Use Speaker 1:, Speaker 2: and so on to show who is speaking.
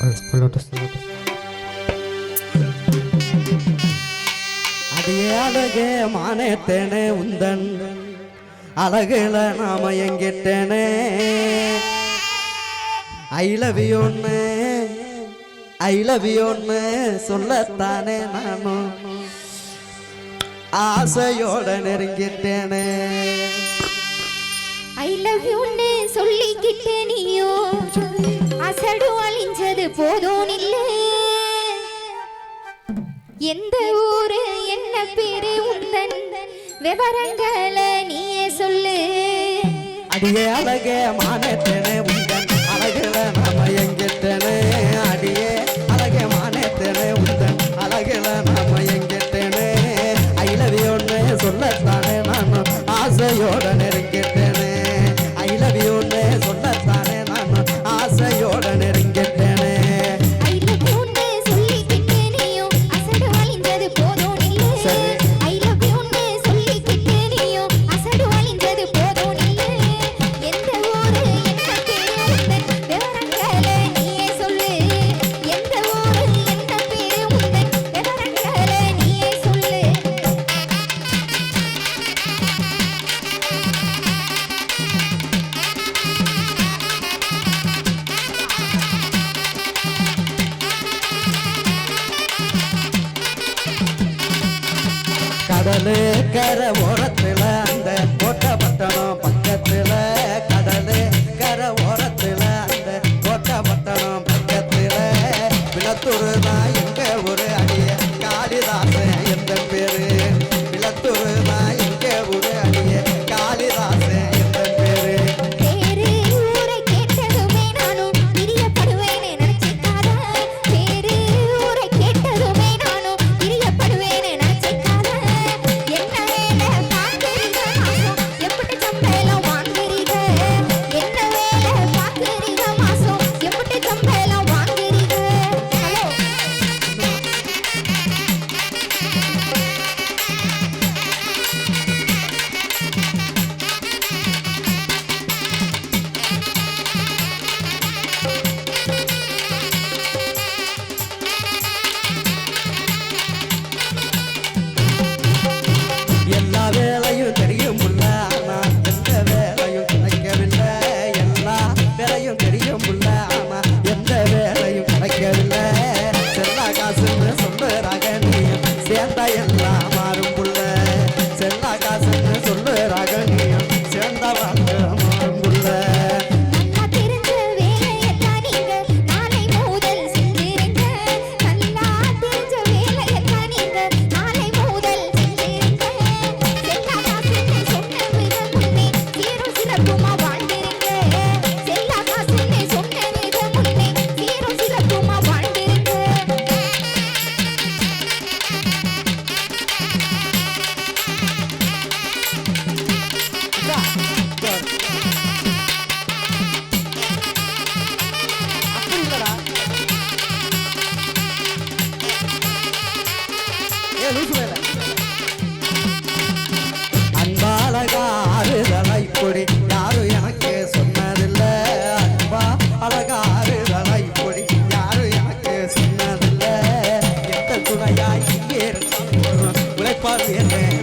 Speaker 1: lotus, lotus. அடியழகே மானேத்தேனே உந்தன். அழகுல நாம எங்கிட்டேனே. ஐ லவ் யூன்னு ஐ லவ் யூன்னு சொல்லத்தானே நானும் ஆசையோட நெருங்கிட்டேனே.
Speaker 2: ஐ லவ் யூன்னு சொல்லிக்கிட்டே அசடு அழிஞ்சது போதும் இல்லை. எந்த ஊரு என்ன பேரு உந்தன்? விவரங்களை நீயே சொல்லு.
Speaker 1: அடியே அழகே மானத்தனே உந்தன். அழகுல நாம எங்கிட்டனே. அடியே அழகே மானத்தனே உந்தன். அழகுல நாம எங்கிட்டனே. சொல்லத்தானே
Speaker 2: நான் ஆசையோடனே.
Speaker 1: கடலே கரமுறை அன்பாலகாறுதலை பொடி யாரும் எனக்கு சொன்னதில்லை. அன்பா அழகாறுதலை பொடி யாரும் எனக்கு சொன்னதில்லை. எட்ட துணையாய் என்ன